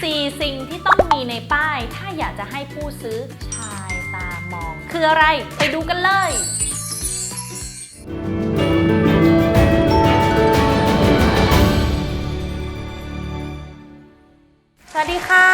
4 สิ่งที่ต้องมีในป้าย ถ้าอยากจะให้ผู้ซื้อชายตามอง คืออะไรไปดูกันเลย สวัสดีค่ะ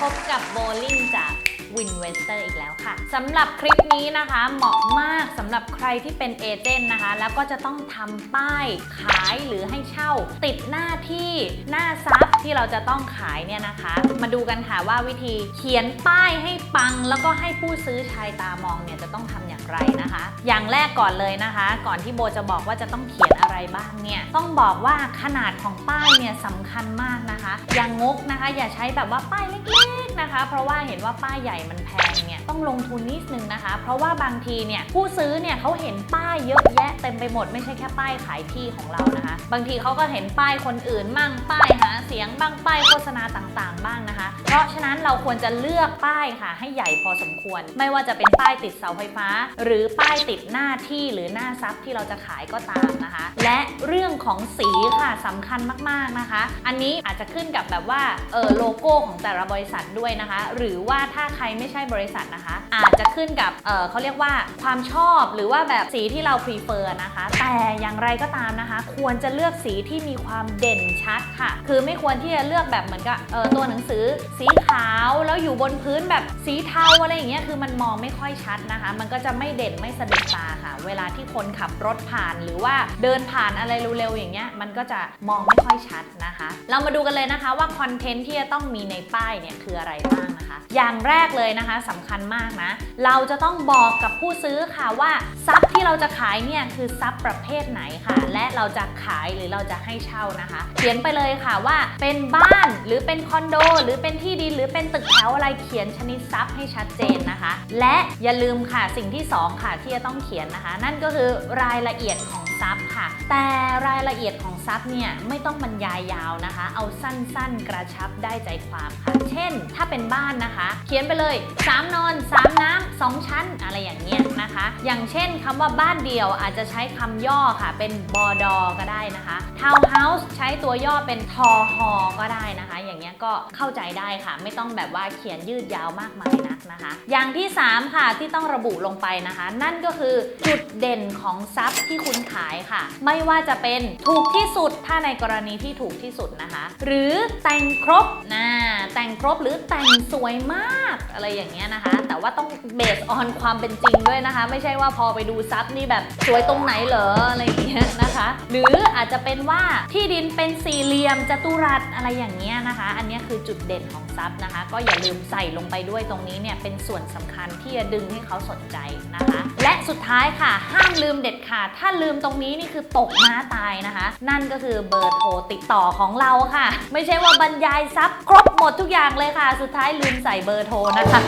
พบกับโบลิ่งจากวินเวสเตอร์อีกแล้วค่ะสำหรับคลิปนี้นะคะเหมาะมากสำหรับใครที่เป็นเอเจนต์นะคะ แล้วก็จะต้องทำป้ายขายหรือให้เช่า ติดหน้าที่หน้าซับ ที่เราจะต้องขายเนี่ยนะคะ มาดูกันค่ะว่าวิธีเขียนป้ายให้ปัง แล้วก็ให้ผู้ซื้อชายตามองเนี่ยจะต้องทำอย่างไรนะคะ อย่างแรกก่อนเลยนะคะ ก่อนที่โบจะบอกว่าจะต้องเขียนอะไรบ้างเนี่ยต้องบอกว่าขนาดของป้ายเนี่ยสำคัญมากนะคะ อย่างงกนะคะ อย่าใช้แบบว่าป้ายเล็กๆนะคะ เพราะว่าเห็นว่าป้ายใหญ่มันแพงเนี่ยต้องลงทุนนิดนึงนะคะ เพราะว่าบางทีเนี่ยผู้ซื้อเนี่ยเขาเห็นป้ายเยอะแยะเต็มไปหมดไม่ใช่แค่ป้ายขายที่ของเรานะคะ บางทีเขาก็เห็นป้ายคนอื่นมั่งป้ายหาเสียงบ้างป้ายโฆษณาต่างๆ บ้างนะคะ เพราะฉะนั้นเราควรจะเลือกป้ายค่ะ ให้ใหญ่พอสมควร ไม่ว่าจะเป็นป้ายติดเสาไฟฟ้า หรือป้ายติดหน้าที่หรือหน้าซับที่เราจะขายก็ตามนะคะ และเรื่องของสีค่ะสำคัญมากๆนะคะ อันนี้อาจจะขึ้นกับแบบว่าเออโลโก้ของแต่ละบริษัทด้วยนะคะ หรือว่าถ้าใครไม่ใช่บริษัทนะคะ อาจจะขึ้นกับเออเขาเรียกว่าความชอบหรือว่าแบบสีที่เรา prefer นะคะ แต่อย่างไรก็ตามนะคะ ควรจะเลือกสีที่มีความเด่นชัดค่ะ คือไม่ควรที่จะเลือกแบบเหมือนกับเออตัวหนังสือสีขาวแล้วอยู่บนพื้นแบบสีเทาอะไรอย่างเงี้ยคือมันมองไม่ค่อยชัดนะคะ มันก็จะไม่เด่นไม่สะดุดตาค่ะ เวลาที่คนขับรถผ่านหรือว่าเดินผ่านอะไรเร็วๆอย่างเงี้ยมันก็จะมองไม่ค่อยชัดนะคะ เรามาดูกันเลยนะคะว่าคอนเทนต์ที่จะต้องมีในป้ายเนี่ยคืออะไรบ้างนะคะ อย่างแรกเลยนะคะสำคัญมากนะ เราจะต้องบอกกับผู้ซื้อค่ะว่าซับที่เราจะขายเนี่ยคือซับประเภทไหนค่ะ และเราจะขายหรือเราจะให้เช่านะคะ เขียนไปเลยค่ะว่าเป็นเป็นบ้าน รือเป็นคอนโด หรือเป็นที่ดินหรือเป็นตึกแถวอะไรเขียนชนิดซับให้ชัดเจนนะคะ และอย่าลืมค่ะสิ่งที่สองค่ะที่จะต้องเขียนนะคะ นั่นก็คือรายละเอียดของซับค่ะ แต่รายละเอียดของซับเนี่ยไม่ต้องบรรยายยาวนะคะ เอาสั้นๆ กระชับได้ใจความค่ะ เช่น ถ้าเป็นบ้านนะคะ เขียนไปเลย 3 นอน 3 น้ำ 2 ชั้น อะไรอย่างเงี้ยนะคะ อย่างเช่นคำว่าบ้านเดียวอาจจะใช้คำย่อค่ะ เป็นบอดอก็ได้นะคะทาวน์เฮาส์ใช้ตัวย่อเป็นทอฮอก็ได้นะคะอย่างเงี้ยก็เข้าใจได้ค่ะ ไม่ต้องแบบว่าเขียนยืดยาวมากมายนักนะคะ อย่างที่ 3 ค่ะที่ต้องระบุลงไปนะคะ นั่นก็คือจุดเด่นของทรัพย์ที่คุณขายค่ะ ไม่ว่าจะเป็นถูกที่สุดถ้าในกรณีที่ถูกที่สุดนะคะ หรือแต่งครบนะแต่งครบหรือแต่งสวยมากอะไรอย่างเงี้ยนะคะ แต่ว่าต้องเบสออนความเป็นจริงด้วยนะคะ ไม่ใช่ว่าพอไปดูซับนี่แบบสวยตรงไหนเหรออะไรอย่างเงี้ยนะคะ หรืออาจจะเป็นว่าที่ดินเป็นสี่เหลี่ยมจัตุรัสอะไรอย่างเงี้ยนะคะ อันนี้คือจุดเด่นของซับนะคะ ก็อย่าลืมใส่ลงไปด้วยตรงนี้เนี่ยเป็นส่วนสำคัญที่จะดึงให้เขาสนใจนะคะ และสุดท้ายค่ะ ห้ามลืมเด็ดขาดถ้าลืมตรงนี้นี่คือตกม้าตายนะคะ นั่นก็คือเบอร์โทรติดต่อของเราค่ะ ไม่ใช่ว่าบรรยายซับครบหมดทุกอย่างเลยค่ะ สุดท้ายลืมใส่เบอร์โทรนะคะ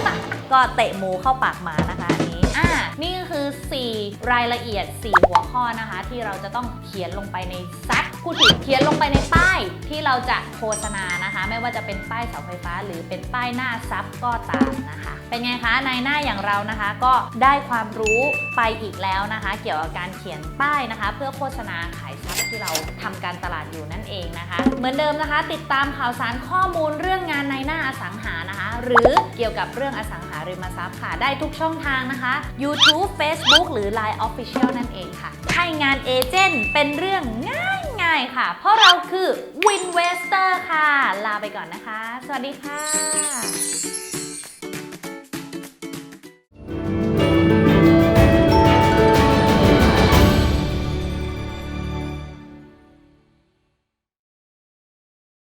ก็เตะหมูเข้าปากหมานะคะ นนี้อ่านี่ก็คือ 4 รายละเอียด 4 หัวข้อนะคะ ที่เราจะต้องเขียนลงไปในซับพูดถึงเขียนลงไปในป้ายที่เราจะโฆษณานะคะ ไม่ว่าจะเป็นป้ายเสาไฟฟ้า หรือเป็นป้ายหน้าซับก็ตามนะคะ เป็นไงคะในหน้าอย่างเรานะคะ ก็ได้ความรู้ไปอีกแล้วนะคะ เกี่ยวกับการเขียนป้ายนะคะ เพื่อโฆษณาขายซับที่เราทำการตลาดอยู่นั่นเองนะคะ เหมือนเดิมนะคะ ติดตามข่าวสารข้อมูลเรื่องงานในหน้าอสังหานะคะ หรือเกี่ยวกับเรื่องอสังหา ริมทรัพย์ค่ะ ได้ทุกช่องทางนะคะ YouTube Facebook หรือ Line Official นั่นเองค่ะ ให้งานเอเจนต์เป็นเรื่องง่ายง่ายๆค่ะ เพราะเราคือ Winvestor ค่ะ ลาไปก่อนนะคะ สวัสดีค่ะ